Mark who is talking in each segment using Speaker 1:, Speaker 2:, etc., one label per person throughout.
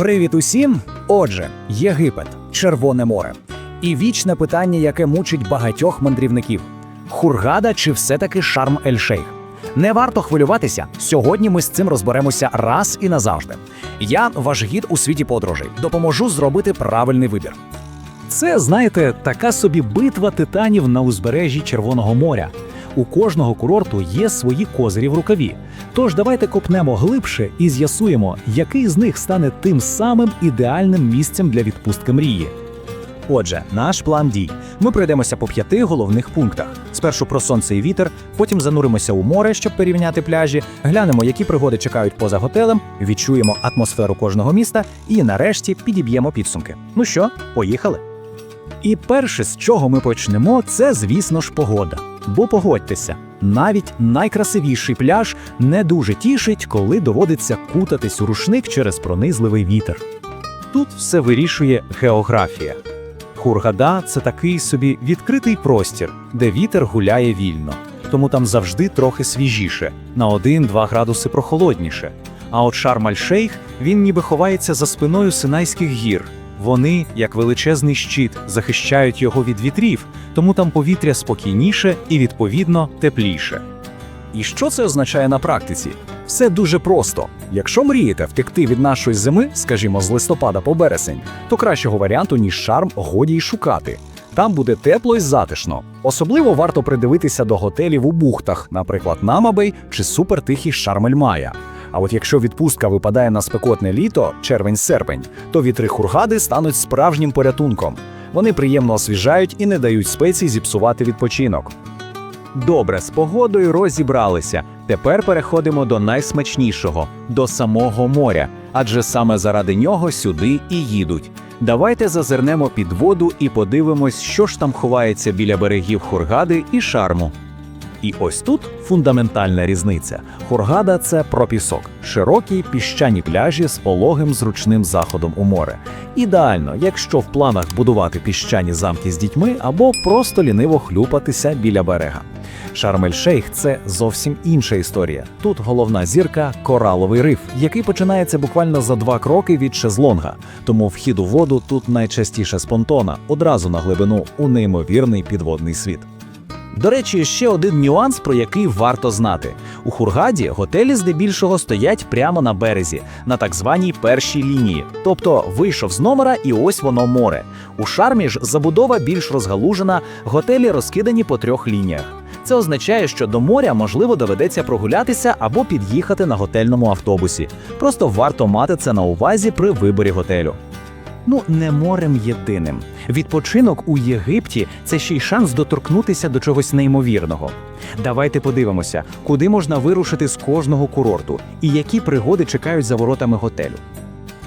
Speaker 1: Привіт усім! Отже, Єгипет, Червоне море. І вічне питання, яке мучить багатьох мандрівників: Хургада чи все-таки Шарм Ель-Шейх? Не варто хвилюватися. Сьогодні ми з цим розберемося раз і назавжди. Я ваш гід у світі подорожей. Допоможу зробити правильний вибір.
Speaker 2: Це, знаєте, така собі битва титанів на узбережжі Червоного моря. У кожного курорту є свої козирі в рукаві. Тож давайте копнемо глибше і з'ясуємо, який з них стане тим самим ідеальним місцем для відпустки мрії.
Speaker 3: Отже, наш план дій. Ми пройдемося по п'яти головних пунктах: спершу про сонце і вітер, потім зануримося у море, щоб порівняти пляжі, глянемо, які пригоди чекають поза готелем, відчуємо атмосферу кожного міста і нарешті підіб'ємо підсумки. Ну що, поїхали?
Speaker 2: І перше, з чого ми почнемо, це, звісно ж, погода. Бо погодьтеся, навіть найкрасивіший пляж не дуже тішить, коли доводиться кутатись у рушник через пронизливий вітер.
Speaker 3: Тут все вирішує географія. Хургада це такий собі відкритий простір, де вітер гуляє вільно, тому там завжди трохи свіжіше, на 1-2 градуси прохолодніше. А от Шарм-Аль-Шейх, він ніби ховається за спиною Синайських гір. Вони, як величезний щит, захищають його від вітрів, тому там повітря спокійніше і, відповідно, тепліше.
Speaker 1: І що це означає на практиці? Все дуже просто. Якщо мрієте втекти від нашої зими, скажімо, з листопада по березень, то кращого варіанту, ніж шарм, годі й шукати. Там буде тепло і затишно. Особливо варто придивитися до готелів у бухтах, наприклад, Намабей чи супертихий Шарм-Ель-Мая. А от якщо відпустка випадає на спекотне літо, червень-серпень, то вітри хургади стануть справжнім порятунком. Вони приємно освіжають і не дають спецій зіпсувати відпочинок.
Speaker 3: Добре, з погодою розібралися. Тепер переходимо до найсмачнішого до самого моря, адже саме заради нього сюди і їдуть. Давайте зазирнемо під воду і подивимось, що ж там ховається біля берегів Хургади і Шарму.
Speaker 2: І ось тут фундаментальна різниця. Хургада це про пісок, широкі піщані пляжі з пологим зручним заходом у море. Ідеально, якщо в планах будувати піщані замки з дітьми або просто ліниво хлюпатися біля берега. Шарм-Ель-Шейх – це зовсім інша історія. Тут головна зірка кораловий риф, який починається буквально за два кроки від шезлонга. Тому вхід у воду тут найчастіше з понтона, одразу на глибину у неймовірний підводний світ.
Speaker 1: До речі, ще один нюанс, про який варто знати. У Хургаді готелі здебільшого стоять прямо на березі, на так званій першій лінії. Тобто вийшов з номера і ось воно море. У шармі ж забудова більш розгалужена, готелі розкидані по трьох лініях. Це означає, що до моря можливо доведеться прогулятися або під'їхати на готельному автобусі. Просто варто мати це на увазі при виборі готелю. Ну, не морем єдиним. Відпочинок у Єгипті це ще й шанс доторкнутися до чогось неймовірного. Давайте подивимося, куди можна вирушити з кожного курорту і які пригоди чекають за воротами готелю.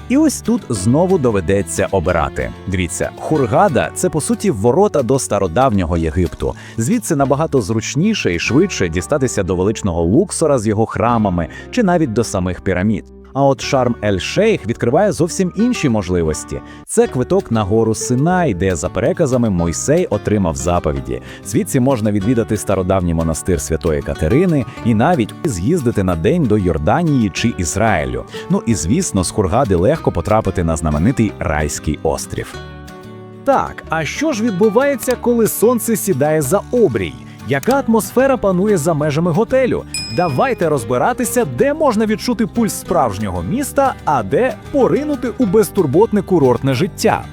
Speaker 1: І ось тут знову доведеться обирати. Дивіться, Хургада це по суті ворота до стародавнього Єгипту. Звідси набагато зручніше і швидше дістатися до величного Луксора з його храмами чи навіть до самих пірамід. А от Шарм Ель-Шейх відкриває зовсім інші можливості. Це квиток на гору Синай, де за переказами Мойсей отримав заповіді. Звідси можна відвідати стародавній монастир Святої Катерини і навіть з'їздити на день до Йорданії чи Ізраїлю. Ну і звісно, з Хургади легко потрапити на знаменитий райський острів. Так, а що ж відбувається, коли сонце сідає за обрій? Яка атмосфера панує за межами готелю? Давайте розбиратися, де можна відчути пульс справжнього міста, а де поринути у безтурботне курортне життя.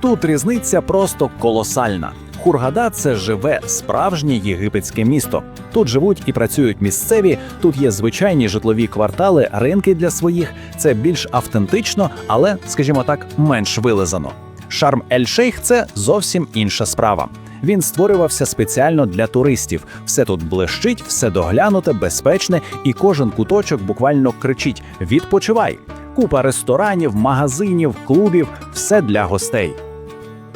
Speaker 1: Тут різниця просто колосальна. Хургада це живе справжнє єгипетське місто. Тут живуть і працюють місцеві, тут є звичайні житлові квартали, ринки для своїх. Це більш автентично, але, скажімо так, менш вилизано. Шарм Ель-Шейх це зовсім інша справа. Він створювався спеціально для туристів. Все тут блищить, все доглянуте, безпечне, і кожен куточок буквально кричить: Відпочивай! Купа ресторанів, магазинів, клубів все для гостей.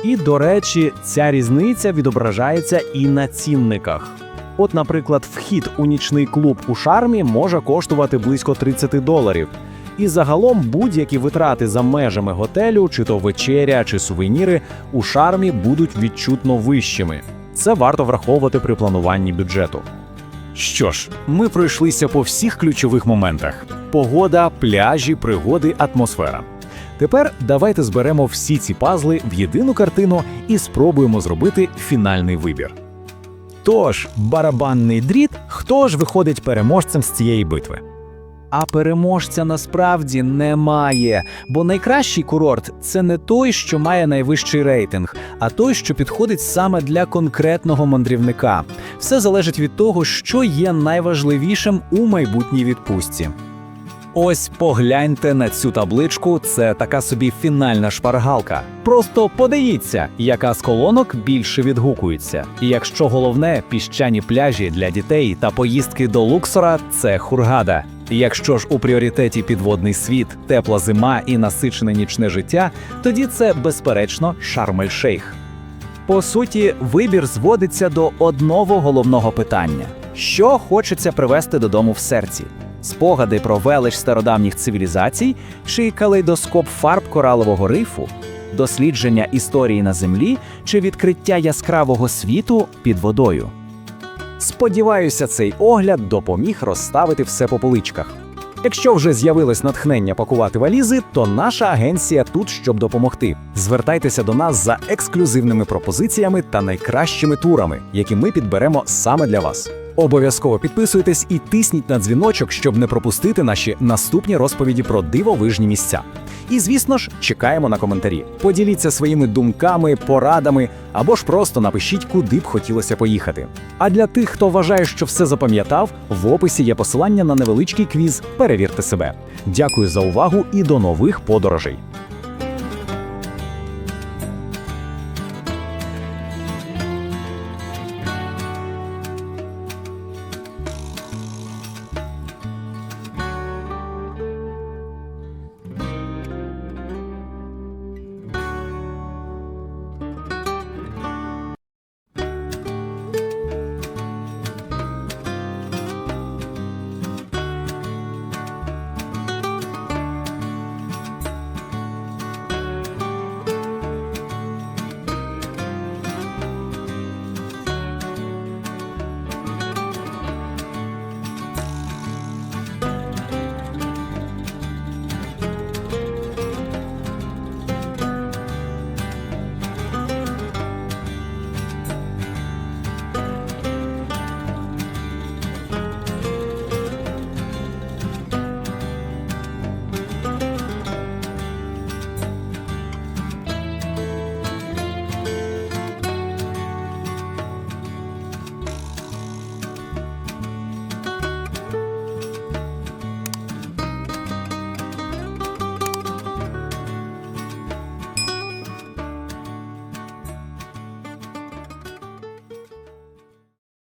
Speaker 1: І, до речі, ця різниця відображається і на цінниках. От, наприклад, вхід у нічний клуб у шармі може коштувати близько 30 доларів. І загалом будь-які витрати за межами готелю, чи то вечеря, чи сувеніри, у шармі будуть відчутно вищими. Це варто враховувати при плануванні бюджету. Що ж, ми пройшлися по всіх ключових моментах: погода, пляжі, пригоди, атмосфера.
Speaker 2: Тепер давайте зберемо всі ці пазли в єдину картину і спробуємо зробити фінальний вибір. Тож, барабанний дріт, хто ж виходить переможцем з цієї битви?
Speaker 1: А переможця насправді немає, бо найкращий курорт це не той, що має найвищий рейтинг, а той, що підходить саме для конкретного мандрівника. Все залежить від того, що є найважливішим у майбутній відпустці. Ось погляньте на цю табличку, це така собі фінальна шпаргалка. Просто подивіться, яка з колонок більше відгукується. І якщо головне піщані пляжі для дітей та поїздки до Луксора це хургада. Якщо ж у пріоритеті підводний світ, тепла зима і насичене нічне життя, тоді це безперечно Шарм-ель-Шейх. По суті, вибір зводиться до одного головного питання: що хочеться привезти додому в серці? Спогади про велич стародавніх цивілізацій чи калейдоскоп фарб коралового рифу, дослідження історії на землі чи відкриття яскравого світу під водою. Сподіваюся, цей огляд допоміг розставити все по поличках. Якщо вже з'явилось натхнення пакувати валізи, то наша агенція тут, щоб допомогти. Звертайтеся до нас за ексклюзивними пропозиціями та найкращими турами, які ми підберемо саме для вас. Обов'язково підписуйтесь і тисніть на дзвіночок, щоб не пропустити наші наступні розповіді про дивовижні місця. І звісно ж, чекаємо на коментарі. Поділіться своїми думками, порадами або ж просто напишіть, куди б хотілося поїхати. А для тих, хто вважає, що все запам'ятав, в описі є посилання на невеличкий квіз. Перевірте себе. Дякую за увагу і до нових подорожей.